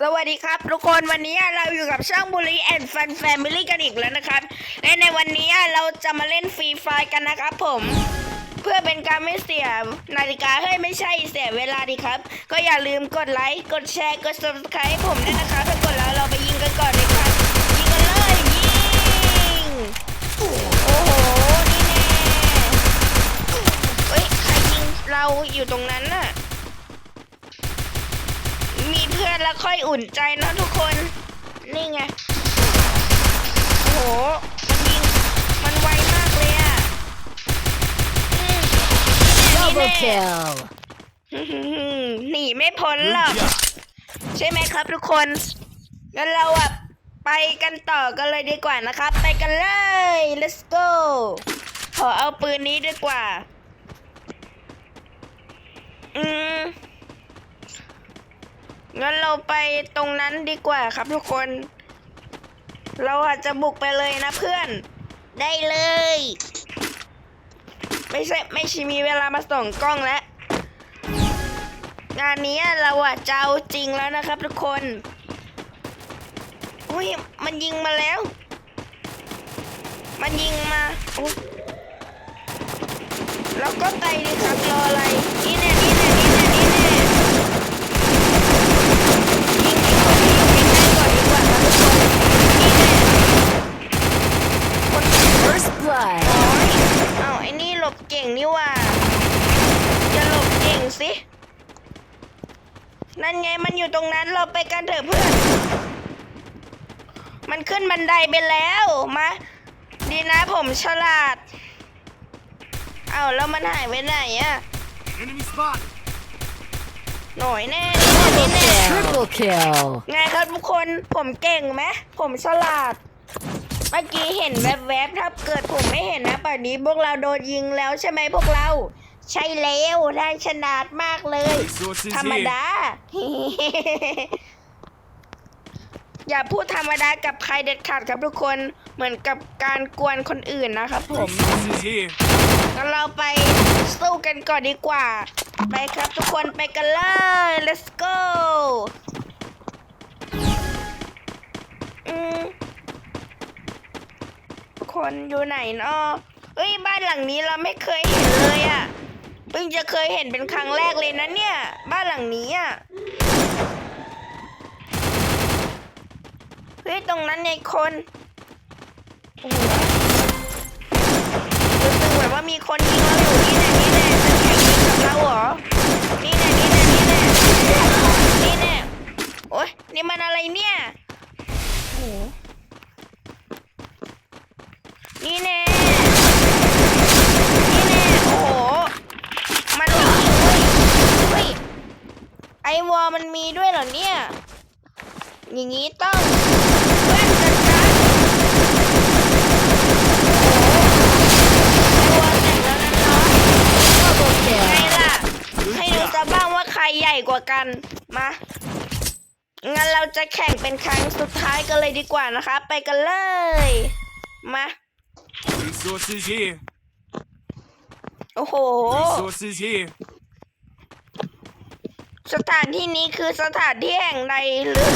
สวัสดีครับ ทุกคนวันนี้เราอยู่กับช่องบุรีแอนด์ฟันแฟมิลี่กันอีกแล้วนะครับ และในวันนี้เราจะมาเล่นฟรีไฟกันนะครับผม เพื่อเป็นการไม่เสียนาฬิกาเฮ้ยไม่ใช่เสียเวลาดีครับ ก็อย่าลืมกดไลค์กดแชร์กด subscribe ผมด้วยนะครับถ้ากดแล้วเราไปยิงกันก่อนเลย แล้วค่อยอุ่นใจนะทุกคน นี่ไง โอ้โห มันยิง มันไวมากเลยอะอืมนี่ Double แน่ kill. หนีไม่พ้นหรอก ใช่ไหมครับทุกคน งั้นเราอะ ไปกันต่อกันเลยดีกว่านะครับ ไปกันเลย let's go ขอเอาปืนนี้ดีกว่า อืม งั้นเราไปตรงนั้นดีกว่าครับทุกคน เราอาจจะบุกไปเลยนะเพื่อน ได้เลย ไม่ใช่ไม่ใช่มีเวลามาส่องกล้องแล้ว งานนี้เราอะจะเอาจริงแล้วนะครับทุกคนอุ้ยมันยิงมาแล้ว มันยิงมาแล้วก็ไปดิครับรออะไรนี่แน่นี่แน่นี่แน่นี่แน่ ยิงไอ้คนที่อยู่ใกล้ๆก่อนดีกว่าครับทุกคนนี่แน่คน First blood. โอ้ยเอาไอ้นี่หลบ เก่งนี่หว่าอย่าหลบเก่งสิ นั่นไงมันอยู่ตรงนั้นเราไปกันเถอะเพื่อน มันขึ้นบันไดไปแล้วมา ดีนะผมฉลาด เอาแล้วมันหายไปไหนอะ Enemy spot! หน่อยแน่นี่แน่ Triple kill. ไงครับทุกคนผมเก่งไหมผมฉลาด เมื่อกี้เห็นแวบๆถ้าเกิดผมไม่เห็นนะป่านนี้พวกเราโดนยิงแล้วใช่ไหมพวกเรา ใช่แล้วได้ฉลาดมากเลย Resources ธรรม here. ดา อย่าพูดธรรมดากับใครเด็ดขาดครับทุกคนเหมือนกับการกวนคนอื่นนะครับผม Resources here. งั้นเราไปสู้กันก่อนดีกว่า ไปครับทุกคนไปกันเลย let's go คนอยู่ไหนเนาะเอ้ยบ้านหลังนี้เราไม่เคยเห็นเลยอะ่ะเพิ่งจะเคยเห็นเป็นครั้งแรกเลยนะเนี่ย บ้านหลังนี้อะ่ะเฮ้ยตรงนั้นไงคนโอ้โหรู้สึกเหมือนว่ามีคนยิงเราอยู่นี่แน่นี่แน่จะแข่งยิงกับเราเหรอ นี่แน่นี่แน่นี่แน่นี่แน่โอ๊ยนี่มันอะไรเนี่ยโอ้โหนี่แน่นี่แน่โอ้โห มันมีเฮ้ยเฮ้ยไอวอลมันมีด้วยเหร อเนี่ย อย่างนี้ต้องเพื่อนจัดการโอ้โหตัวแต่งแล้วนะเนาะ Double ไง kill. ล่ะ ให้ดูซะบ้างว่าใครใหญ่กว่ากัน มา งั้นเราจะแข่งเป็นครั้งสุดท้ายกันเลยดีกว่านะคะ ไปกันเลย มา Resources here. โอ้โห Resources here. สถานที่นี้คือสถานที่แห่งใดหรือ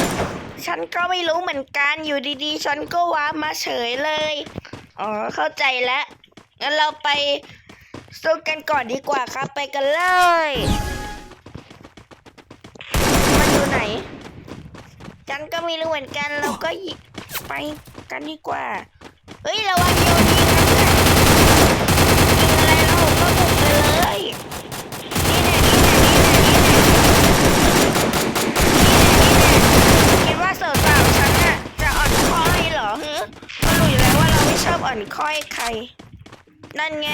ฉันก็ไม่รู้เหมือนกันอยู่ดีๆ ฉันก็ว้ามาเฉยเลย อ๋อ เข้าใจแล้ว งั้นเราไปสู้กันก่อนดีกว่าครับไปกันเลย มันอยู่ไหน ฉันก็ไม่รู้เหมือนกันเราก็ไปกันดีกว่า เฮ้ยระวังโยนยิงนะเพื่อนยิงอะไรเราก็บุกไปเลย นี่แน่นี่แน่นี่แน่นี่แน่นี่แน่คิดว่าสาวๆฉันน่ะจะอ่อนค่อยเหรอฮึก็รู้อยู่แล้วว่าเราไม่ช อบอ่อนค่อยใคร นั่นไง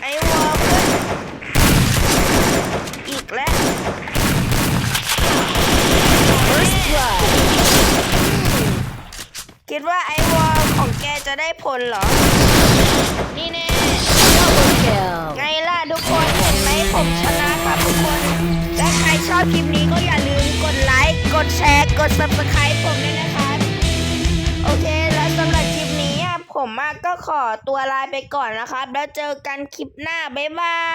ไอ้วอลเพื่อนอีกแล้ว First blood. คิดว่าไอ้วอลของแกจะได้ผลเหรอ นี่แน่ Double kill. ไงล่ะทุกคนเห็นไหมผมชนะครับทุกคนถ้าใครชอบคลิปนี้ก็อย่าลืมกดไลค์ กดแชร์ กด subscribe ผมด้วยนะครับ โอเคแล้วสำหรับคลิปนี้ผมก็ขอตัวลาไปก่อนนะครับ แล้วเจอกันคลิปหน้า บ๊ายบาย